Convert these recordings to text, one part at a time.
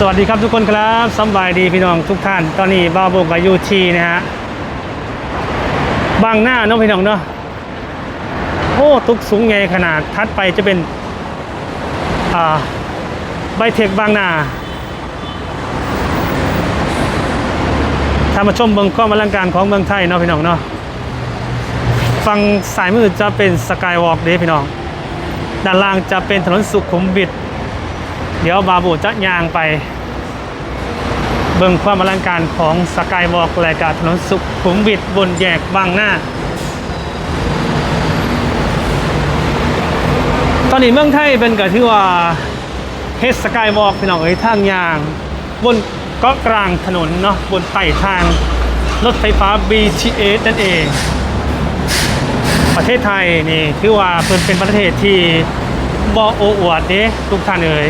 สวัสดีครับทุกคนครับสบายดีพี่น้องทุกท่าน ตอนนี้บ้าโบกกับยูทีนะฮะบางหน้าเนาะพี่น้องเนาะโอ้ตุกสูงใหญ่ขนาดทัดไปจะเป็นอ่าไบเทคบางหน้าถ้ามาชมเมืองความอลังการของเมืองไทยเนาะพี่น้องเนาะฝั่งสายมือจะเป็นสกายวอล์กเด้พี่น้อง ด้านล่างจะเป็นถนนสุขุมวิท เดี๋ยวบาบูจะย่างไป เบิ่งความอลังการของสกายวอล์กและการถนนสุขุมวิทบนแยกบางหน้า ตอนนี้เมืองไทยเป็นก็ที่ว่าเฮดสกายวอล์กพี่น้องเอ้ยทางยาง บนเกาะกลางถนนเนาะบนไต่ทางรถไฟฟ้า BTS นั่นเอง ประเทศไทยนี่ คือว่าเป็นเป็นประเทศที่บอโอ้อวดเด้ทุกท่านเอ่ย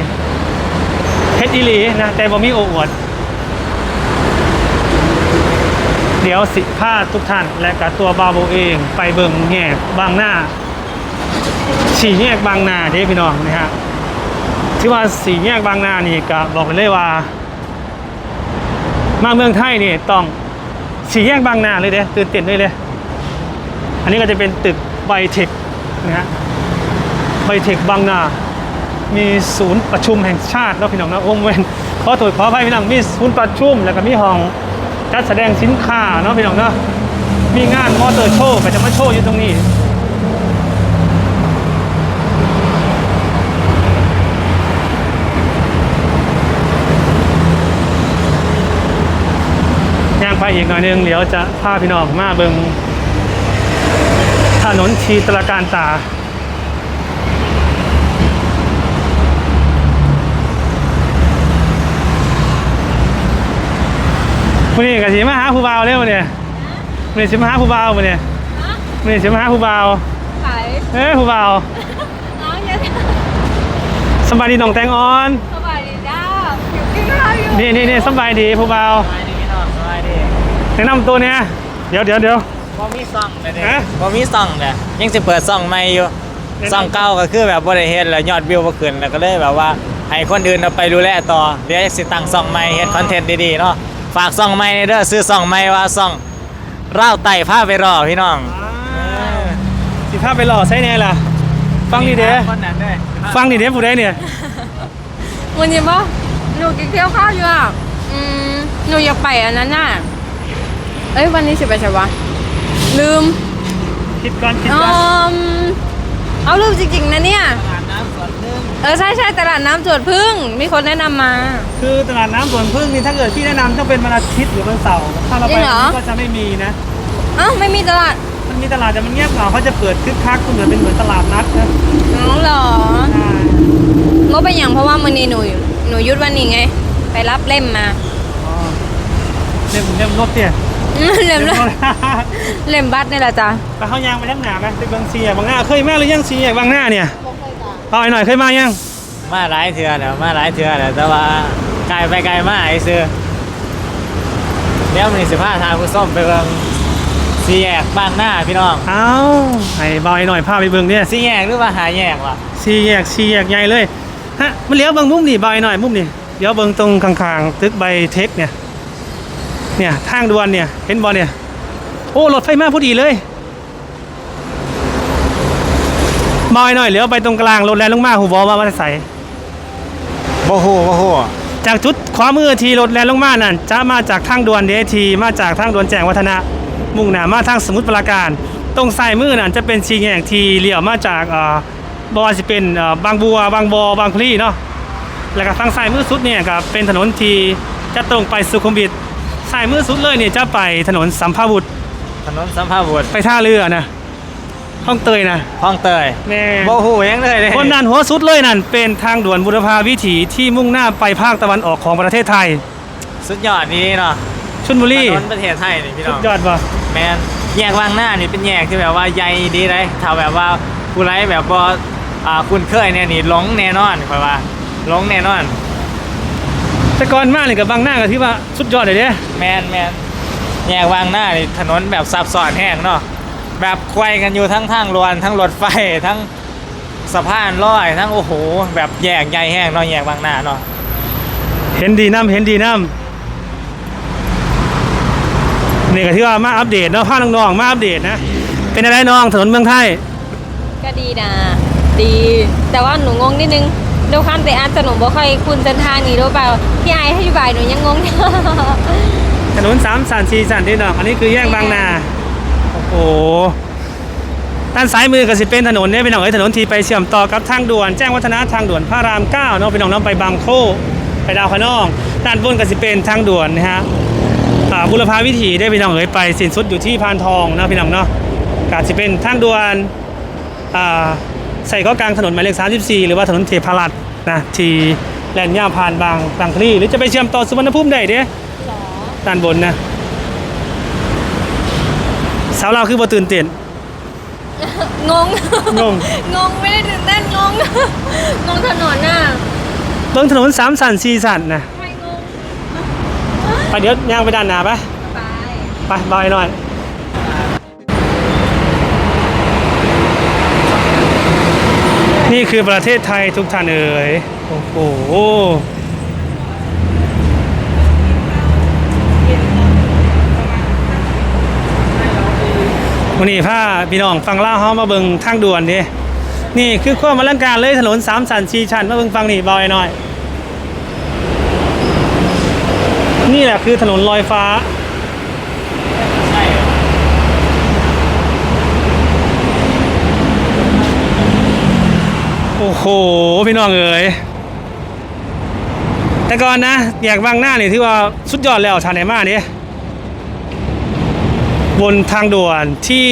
เฮ็ดอีหลีนะแต่บ่มีโออวด เดี๋ยวสิพาทุกท่านและกับตัวบาโบเองไปเบิ่งแยกบางหน้าสี่แยกบางนาเด้พี่น้องนะฮะที่ว่าสี่แยกบางนานี่ก็บอกเลยว่า มาเมืองไทยนี่ต้องสี่แยกบางนาเลยเด้ตื่นเต้นเลยเลยอันนี้ก็จะเป็นตึกไบเทคนะฮะไบเทคบางนา มีศูนย์ประชุมแห่งชาติเนาะพี่น้องนะอ้มเวนขอโทษขออภัยพี่น้องมีศูนย์ประชุมแล้วก็มีห้องจัดแสดงสินค้าเนาะพี่น้องเนาะมีงานมอเตอร์โชว์ก็จะมาโชว์อยู่ตรงนี้ย่างไปอีกหน่อยนึงเดี๋ยวจะพาพี่น้องมาเบิงถนนทีตระการตา วันนี้กับสีมาหาผู้บ่าวเร็วเนี่ยวันนี้สิมาหาผู้บ่าววันนี้วันนี้สิมาหาผู้บ่าวขายเอ้ยผู้บ่าวน้องเยอะสำบายดีน้องแตงอ่อนสบายดีจ้าอยู่กินข้าวอยู่นี่นี่นี่สำบายดีผู้บ่าวสบายดีพี่น้องสบายดีแนะนำตัวเนี่ยเดี๋ยวเดี๋ยวเดี๋ยวบ่มีซ่องเลยเด้ฮะบ่มีซ่องเลยยังสิเปิดซ่องใหม่อยู่แนะนำซ่องเก่าก็คือแบบบ่ได้เฮ็ดแล้วยอดวิวบ่ขึ้นแล้วก็เลยแบบว่าให้คนอื่นเอาไปดูแลต่อเดี๋ยวสิตั้งซ่องใหม่เฮ็ดคอนเทนต์ดีๆเนาะ ฝากซ่องใหม่เด้อซื้อซ่องใหม่ว่าซ่องร่าวไต่ผ้าไปรอพี่น้อง สิพาไปหล่อใช่แน่ล่ะ ฟังดีเด้คนนั้นเด้อฟังดีเด้ผู้ใดเนี่ย วันนี้ปะหนูกินเคี้ยวข้าวอยู่อะอืมหนูอยากไปอันนั้นน่ะ เอ้ยวันนี้สิไปใช่ปะลืมคิดก่อนคิดอืก่อนมเอาลืมจริงๆนะเนี่ยต เออใช่ใช่ตลาดน้ำสวนพึ่งมีคนแนะนำมา คือตลาดน้ำสวนพึ่งนี่ถ้าเกิดพี่แนะนำต้องเป็นวันอาทิตย์หรือวันเสาร์ถ้าเราจริไปงเหรอ ก็จะไม่มีนะ เอ้าไม่มีตลาดมันมีตลาดแต่มันเงียบเหงาเขาจะเปิดคึกคักเหมือนเป็นเหมือนตลาดนัดนะอ๋อเหรอใช่งบเป็นอย่างเพราะว่ามือนี้หนูหนูยุดวันนี้ไง ไปรับเล่มมาอ๋อเล่มเล่มรถเนี่ยเล่มรเล่มถเล่มบัตรนี่แหละจ้ะไปเข้ายางไปทั้งหนาไหมไปเบางซีอะบางหน้าเคยมาหรือยังซีอะบางหน้าเนี่ย เอาไอ้หน่อยเคยมายัง มาหลายเทื่อแล้วมาหลายเทื่อแล้วแต่ว่าไกลไปไกลมาไอ้ซื้อเดี๋ยวมันสิพาทางผู้ส้มไปเบิ่งสี่แยกบ้านหน้าพี่น้องเอาไอ้บอยหน่อยพาไปเบิ่งเนี่ยสี่แยกหรือว่าหาแยกวะซีแยกซีแยกใหญ่เลยฮะมันเลี้ยวเบิ่งมุมนี่บอยหน่อยมุมนี่เดี๋ยวเบิ่งตรงข้างๆตึกใบเทคเนี่ยเนี่ยทางด่วนเนี่ยเห็นบอลเนี่ยโอ้รถไฟมาพอดีเลย บอยหน่อยเลี้ยวไปตรงกลางรถแลนลงมาหูบอว่ามันใส่โอ้โหโอ้โหจากจุดขวามือทีรถแลนลงมานั่นจะมาจากทางด่วนเดทีมาจากทางด่วนแจ้งวัฒนะมุ่งหน้ามาทางสมุทรปราการ ตรงซ้ายมือนั่นจะเป็นชีแยกทีเลี้ยวมาจากเอ่อบว่าสิเป็นเอ่อบางบัวบางบอบางพลีเนาะแล้วก็ทางซ้ายมือสุดเนี่ยก็เป็นถนนทีจะตรงไปสุขุมวิทซ้ายมือสุดเลยเนี่ยจะไปถนนสัมภาวุธถนนสัมภาวุธไปท่าเรือนะ ห้องเตยนะคลองเตยแน่โอ้โหยังเลยเลยคนนั้นหัวสุดเลยนั่นเป็นทางด่วนบุรพาวิถีที่มุ่งหน้าไปภาคตะวันออกของประเทศไทย สุดยอดนี่เนาะชลบุรีถนนประเทศไทยนี่พี่สุน้อดงยอดว่ะแมนแยกวางหน้านี่เป็นแยกที่แบบว่าใหญ่ดีเลยถ้าแบบว่าผู้ไรแบบว่าอ่าคุณเคยเนี่ยนี่หลงแน่นอนคอยว่าหลงแน่นอน แต่ก่อนมาเนี่ยกับบางหน้าก็ที่ว่าสุดยอดเลยเด้แมนแมนแยกวางหน้านี่ถนนแบบซับซ้อนแห้งเนาะ แบบควายกันอยู่ทั้งทางลวนทั้งรถไฟทั้งสะพานลอยทั้งโอ้โห แบบแยกใหญ่แห้งเนาะแยกวางหน้าเนาะเห็นดีน้ำเห็นดีน้ำนี่ก็ที่ว่ามาอัปเดตเนาะพาน้องๆมาอัปเดตนะ เป็นอะไรน้องถนนเมืองไทย ก็ดีนะ ดี แต่ว่าหนูงงนิดนึงด้วยความแต่อาจจะหนูบ่ค่อยคุ้นเส้นทางนี้ด้วยเปล่าพี่ไอให้อธิบายหนูยังงงถนนสามสันสี่สันที่น้องอันนี้คือแยกบางนา โอ้โหด้านซ้ายมือก็สิเป็นถนนเนี่ยพี่น้องเอ้ยถนนที่ไปเชื่อมต่อกับทางด่วนแจ้งวัฒนะทางด่วนพระรามเก้าเนาะพี่น้องเน้องไปบางโคไปดาวคะนอง ด้านบนก็สิเป็นทางด่วนนะฮะอ่าบุรพาวิถีได้พี่น้องเอ้ยไปสิ้นสุดอยู่ที่พานทองเนาะพี่น้องเนาะก็สิเป็นทางด่วนอ่าใส่ก็กลางถนนหมายเลข 34 หรือว่าถนนเทพรัตน์นะที่แลนย่าผ่านบางบางพลีหรือจะไปเชื่อมต่อสุวรรณภูมิได้เด้ด้านบนนะ สาวเราคือบ่ตื่นเต้นงง งง งงไม่ได้ตื่นเต้นงง งงถนนน่ะเบิ่งถนนสามสันสี่สันนะไม่งงไปเดี๋ยวย่างไปด้านหน้าไปไปไปบายหน่อยนี่คือประเทศไทยทุกท่านเอ๋ยโอ้โห วันนี้พาพี่น้องฟังเล่าวเฮามาเบิงทางด่วนดินี่คือควมอลังการเลยถนนสามสันชีชันมาเบิงฟังนี่เบอยหน่อย นี่แหละคือถนนลอยฟ้าโอ้โหพี่น้องเอ๋ยแต่ก่อนนะอยากบางหน้านี่ที่ว่าสุดยอดแล้วชาไหนมาเนี่ย บนทางด่วนที่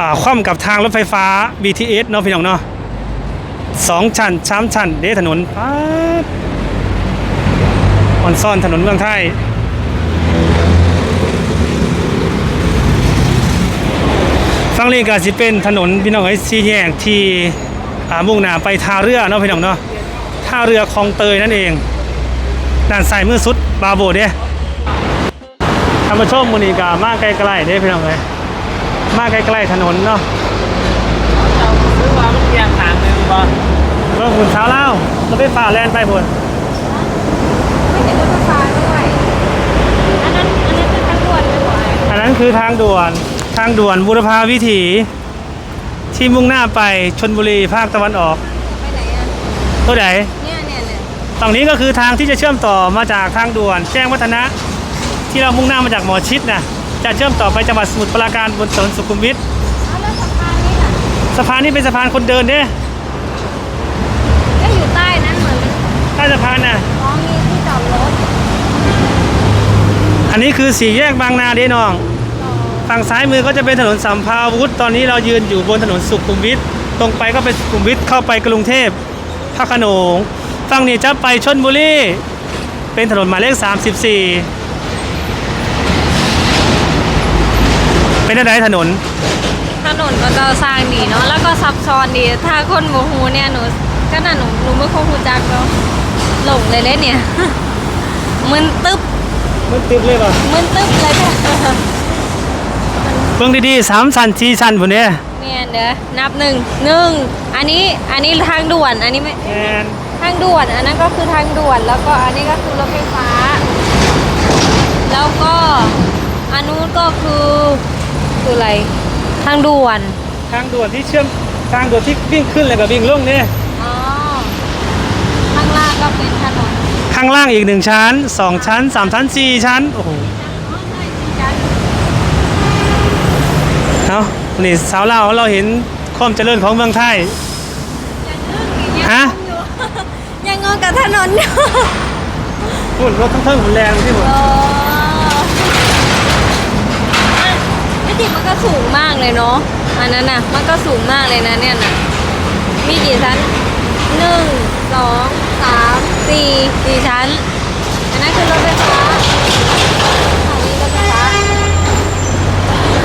อ่าคว่ำกับทางรถไฟฟ้า BTS เนาะพี่น้องเนาะสองชั้นสามชั้นเดถนนป๊าดออนซ่อนถนนเมืองไทยฟังนี้ก็สิเป็นถนนพี่น้องไอ้สีแยกที่มุ่งหน้าไปท่าเรือเนาะพี่น้องเนาะท่าเรือคลองเตยนั่นเองด้านซ้ายมือสุดบาโบเด้ ธรรมชมมุนีกามาใกล้ๆเด้พี่น้องเอ้ยมาใกล้ๆถนนเนาะเราซื้อมามันเพียงทางหนึงบ่เมื่อคุณเช้าเล่าเราไปฝ่าแลนไปบนไม่เห็นรถไฟฟ้าด้วยอันนั้นอันนั้นคือทางด่วนเลยเหรออันนั้นคือทางด่วนทางด่วนบุรพาวิถี ที่มุ่งหน้าไปชนบุรีภาคตะวันออกไปไหนอะตัวไหนเนี่ยเนี่ยเนี่ยฝั่งนี้ก็คือทางที่จะเชื่อมต่อมาจากทางด่วนแจ้งวัฒนะ ที่เรามุ่งหน้ามาจากหมอชิดนะจะเชื่อมต่อไปจังหวัดสมุทรปราการบนถนนสุขุมวิทเอาแล้วสะพานนี่ล่ะสะพานนี้เป็นสะพานคนเดินเด้ก็อยู่ใต้นั้นเหมือนใต้สะพานน่ะอ๋อมีที่จอดรถอันนี้คือสี่แยกบางนาเด้น้องต่อฝั่งซ้ายมือก็จะเป็นถนนสัมภาวุธตอนนี้เรายืนอยู่บนถนนสุขุมวิทตรงไปก็เป็นสุขุมวิทเข้าไปกรุงเทพพระโขนงฝั่งนี้จะไปชนบุรีเป็นถนนหมายเลข 34 เป็นอะไรถนน ถนนก็จะสร้างดีเนาะแล้วก็ซับซ้อนดี ถ้าคนโมฮูเนี่ยหนูก็น่ะหนูหนูไม่คงหูจักเนาะหลงเลยเลยเนี่ย มึนตึ๊บมันติดเลยป่ะมึนตึ๊บเลยเนี่ยเบิ่งดีๆสามสันสี่สันผมเนี่ยเนี่ยเดี๋ยวนับหนึ่งหนึ่งอันนี้อันนี้ทางด่วนอันนี้ไม่แอนทางด่วนอันนั้นก็คือทางด่วนแล้วก็อันนี้ก็คือรถไฟฟ้า แล้วก็อันนู้นก็คือ คืออะไร ทางด่วน ทางด่วนที่เชื่อมทางด่วนที่วิ่งขึ้นเลยกับวิ่งลงเนี่ยอ๋อ ข้างล่างก็เป็นถนนข้างล่างอีกหนึ่งชั้นสองชั้นสามชั้นสี่ชั้นโอ้โหเอานี่สาวเราวเราเห็นความเจริญของเมืองไทย ฮะ ยังงงกับถนนอยู่ หุ่นรถทั้งเทิงหุ่นแรงที่หมด เอออะที่จริง มันก็สูงมากเลยเนาะอันนั้นน่ะ มันก็สูงมากเลยนะเนี่ยน่ะ มีกี่ชั้นหนึ่งสองสามสี่สี่ชั้น อันนั้นคือรถไฟฟ้าอันนี้รถไฟฟ้า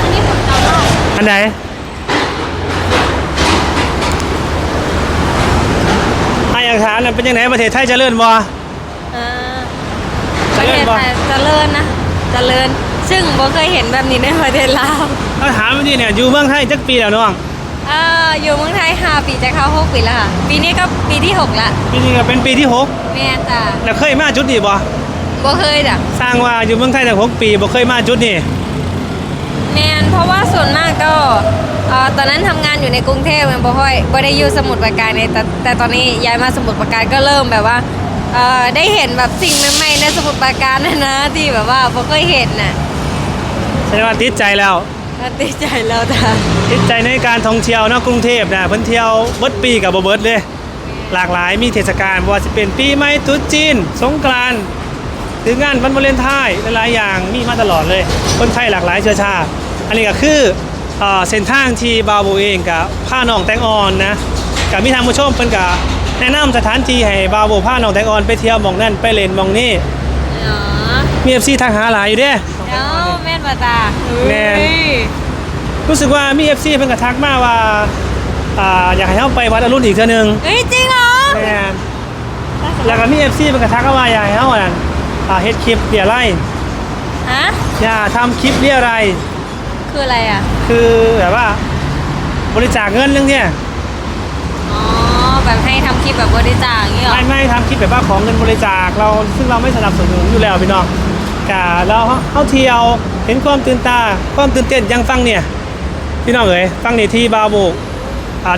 อันนี้ผมจำได้อันไหนไอ้อยากถามน่ะเป็นยังไงประเทศไทยเจริญบ่อ่าปเจระริเทญศบ่ไทยเจริญนะเจริญ ซึ่งบ่เคยเห็นแบบนี้ในประเทศลาวถ้าถามมันนี่เนี่ยอยู่เมืองไทยจักปีแล้วน้องอเอ่ออยู่เมืองไทยห้าปีจะเข้าหกปีแล้วค่ะ ปีนี้ก็ปีที่หกละปีนี้ก็เป็นปีที่หกแม่นจ้ะแล้วเคยมาจุดนี้บ่บ่เคยจ้ะสร้างว่าอยู่เมืองไทยแต่หกปีบ่เคยมาจุดนี้แม่นเพราะว่าส่วนมากก็เอ่อตอนนั้นทำงานอยู่ในกรุงเทพมันบ่ค่อยบ่ได้อยู่สมุทรปราการเลยแต่แต่ตอนนี้ย้ายมาสมุทรปราการก็เริ่มแบบว่าเอ่อได้เห็นแบบสิ่งใหม่ๆในสมุทรปราการนะนะที่แบบว่าบ่เคยเห็นน่ะ แสดงว่าติดใจแล้ว ก็ติดใจแล้วจ้ะติดใจในการท่องเที่ยวเนาะกรุงเทพนะเพิ่นเที่ยวเบิดปีกับบ่เบิดเลย หลากหลายมีเทศกาลบ่ว่าจะเป็นปีใหม่ตรุษจีน สงกรานต์หรืองานวันวาเลนไทน์หลายๆอย่างมีมาตลอดเลย คนไทยหลากหลายเชื้อชาติ อันนี้ก็คือเอ่อเส้นทางที่บาวโบเองกับผ้าน้องแตงออนนะกับมีทางผู้ชมเพิ่นก็แนะนำสถานที่ให้บาวโบผ้าน้องแตงออนไปเที่ยวหมองนั่นไปเล่นหมองนี้อ๋อมี FC ทางหาหลายอยู่เด้เดี๋ยวแม่น บ่จ้ะแม่น เฮ้ยรู้สึกว่ามี FC เพิ่นก็ทักมาว่าอ่าอยากให้เฮาไปวัดอรุณอีกเทื่อนึงเฮ้ยจริงเหรอแม่นแล้วก็มี FC เพิ่นก็ทักเข้ามาอยากให้เฮานั่นอ่าเฮ็ดคลิปเรียอะไรฮะอย่าทำคลิปเรียอะไรคืออะไรอะ คือแบบว่า บริจาคเงินเรื่องเนี้ยอ๋อ แบบให้ทำคลิปแบบบริจาคอย่างนี้เหรอ ไม่ไม่ทำคลิปแบบว่าของเงินบริจาคเราซึ่งเราไม่สนับสนุนอยู่แล้วพี่น้อง กะเราเฮาเที่ยวเห็นความตื่นตา ความตื่นเต้นยังฟังเนี่ยพี่น้องเอ๋ยฟังนี่ที่บาโบก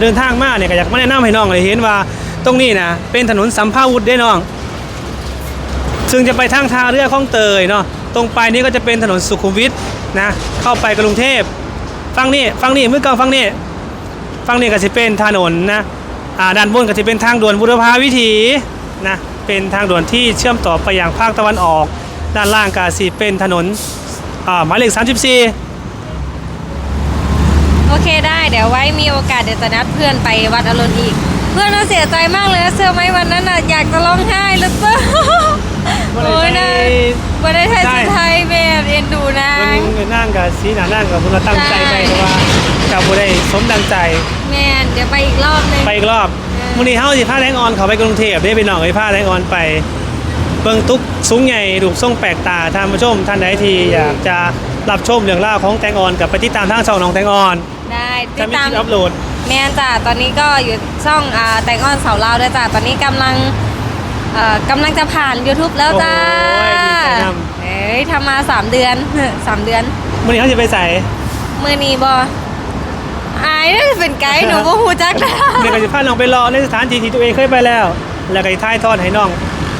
เดินทางมาเนี่ยก็อยากมาแนะนำให้น้องเลยเห็นว่าตรงนี้นะเป็นถนนสัมภาวุธได้น้อง ซึ่งจะไปทางท่าเรือคลองเตยเนาะตรงไปนี้ก็จะเป็นถนนสุขุมวิทนะเข้าไปกรุงเทพฟังนี่ฟังนี่เมื่อก่าฟังนี่ฟังนี่ก็จะเป็นถนนนะอ่าด้านบนก็จะเป็นทางด่วนบุรพาวิถีนะเป็นทางด่วนที่เชื่อมต่อไปยังภาคตะวันออก ด้านล่างก็สิเป็นถนนอ่าหมายเลข34 โอเคได้เดี๋ยวไว้มีโอกาสเดี๋ยวจะนัดเพื่อนไปวัดอรุณอีก เพื่อนน่าเสียใจมากเลยนะเสื้อไหมวันนั้นน่ะอยากจะร้องไห้แล้วเจ้าบ่ได้โอ้ยใส่นะวันได้ไทยใช่สุดไทยแม่เอ็นดูนะเงินนั่งกับสีหนานั่งกับคุณตั้งใจไปแต่ว่ากับบุได้สมดังใจแม่เดี๋ยวไปอีกรอบนึงไปอีกรอบเออมื้อนี้เฮาสิพาแตงออนเขาไปกรุงเทพได้ไปหน่องไอ้พาแตงออนไป เบิ่งตุ๊กสูงใหญ่รูปทรงแปลกตาท่านผู้ชมท่านใดที่อยากจะรับชมเรื่องราวของแตงออนกับไปติดตามทางช่องน้องแตงออนได้ติจะดมีตามคลิปอัปโหลด แม่จ้ะตอนนี้ก็อยู่ช่องอ่าแต่งอ้อนเสาลาวด้วยจ้ะตอนนี้กำลังเอ่อกำลังจะผ่าน YouTube แล้วจ้าโอ้ยดีใจนเอ้ยทำมา 3 เดือน 3 เดือนมื้อนี้เฮาสิไปใส่มือนี้บออายน่าจะเป็นไกด์หนูก็หูจักแล้วเดี๋ยวก็สิพาน้องไปรอในสถานที่ที่ตัวเองเคยไปแล้ว แล้วก็สิถ่ายทอดให้น้อง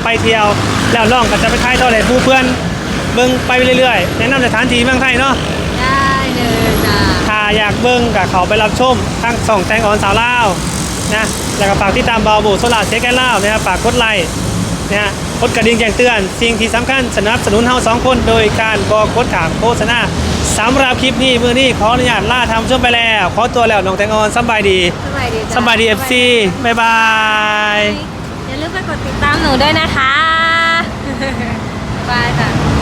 ไปเที่ยว แล้วน้องก็จะไปถ่ายทอดให้ผู้เพื่อนเบิ่งไปเรื่อยๆแนะนำสถานที่เมืองไทยเนาะได้เลยจ้าถ้าอยากเบิ้งกับเขาไปรับชมทางส่องแตงออนสาวลาวนะแล้วก็ฝากที่ตามบาวบูโซลาเซแกนลาวนะครับฝากกดไลค์นะฮะกดกระดิ่งแจ้งเตือน สิ่งที่สำคัญสนับสนุนเฮาสองคนโดยการบอกกดถามโฆษณาสำหรับคลิปนี้มือนี้ขออนุญาตลาทำชมไปแล้ว ขอตัวแล้วน้องแตงออนสำบายดีสบายดีจ้าสำบายดีเอฟซีบ๊ายบาย อย่าลืมไปกดติดตามหนูด้วยนะคะ 拜拜。